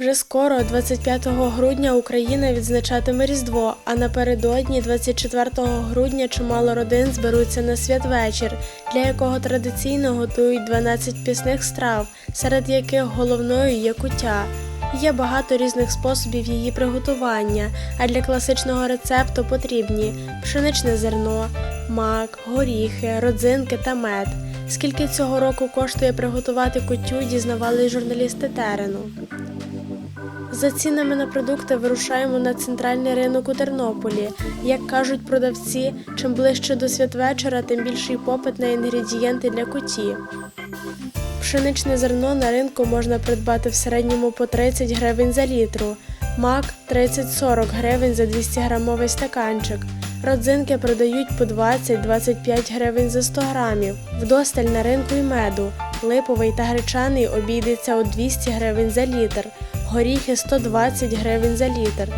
Вже скоро, 25 грудня, Україна відзначатиме Різдво, а напередодні, 24 грудня, чимало родин зберуться на святвечір, для якого традиційно готують 12 пісних страв, серед яких головною є куття. Є багато різних способів її приготування, а для класичного рецепту потрібні пшеничне зерно, мак, горіхи, родзинки та мед. Скільки цього року коштує приготувати кутю, дізнавались журналісти терену. За цінами на продукти вирушаємо на центральний ринок у Тернополі. Як кажуть продавці, чим ближче до святвечора, тим більший попит на інгредієнти для куті. Пшеничне зерно на ринку можна придбати в середньому по 30 гривень за літру, мак 30-40 гривень за 200 грамовий стаканчик. Родзинки продають по 20-25 гривень за 100 грамів. Вдосталь на ринку й меду. Липовий та гречаний обійдеться у 200 гривень за літр, горіхи 120 гривень за літр.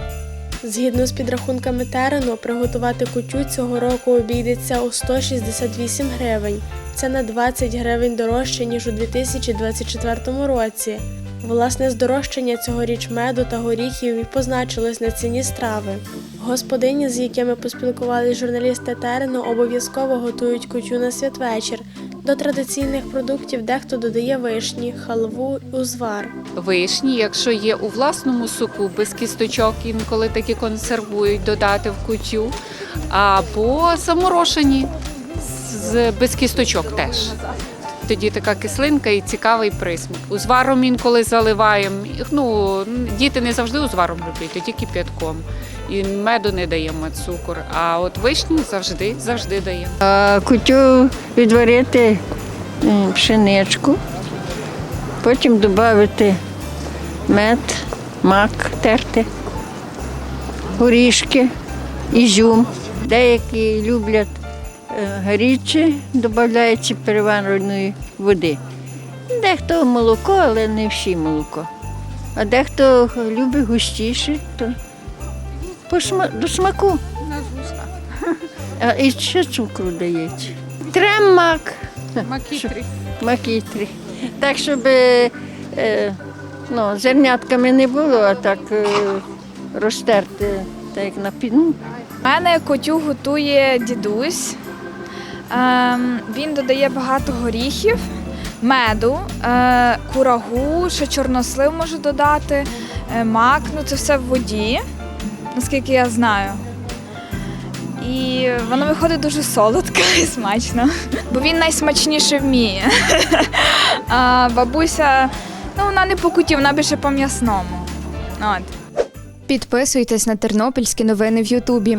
Згідно з підрахунками терену, приготувати кутю цього року обійдеться у 168 гривень. Це на 20 гривень дорожче, ніж у 2024 році. Власне, здорожчання цьогоріч меду та горіхів і позначилось на ціні страви. Господині, з якими поспілкувалися журналісти терену, обов'язково готують кутю на святвечір. До традиційних продуктів дехто додає вишні, халву, узвар. Вишні, якщо є у власному соку, без кісточок, інколи такі консервують, додати в кутю, або заморошені з без кісточок теж. Тоді така кислинка і цікавий присмак. Узваром інколи заливаємо. Ну, діти не завжди узваром люблять, то тільки кип'ятком. І меду не даємо цукор. А от вишні завжди, завжди даємо. Кутю відварити пшеничку, потім додати мед, мак терти, горішки, ізюм. Деякі люблять е, гаряче, додаючи перевареної води. Дехто молоко, але не всі молоко. А дехто любить густіше, то по сма- до смаку. А і ще цукру дається. Трем мак. Макітрі. Макітрі. Так, щоб е, е, ну, зернятками не було, а так е, розтерти, так як на під- ну, У мене котю готує дідусь. Ем, він додає багато горіхів, меду, е, курагу, ще чорнослив може додати, е, мак, ну це все в воді, наскільки я знаю. І воно виходить дуже солодко і смачно, бо він найсмачніше вміє. А бабуся, ну вона не по куті, вона більше по м'ясному. От. Підписуйтесь на тернопільські новини в Ютубі.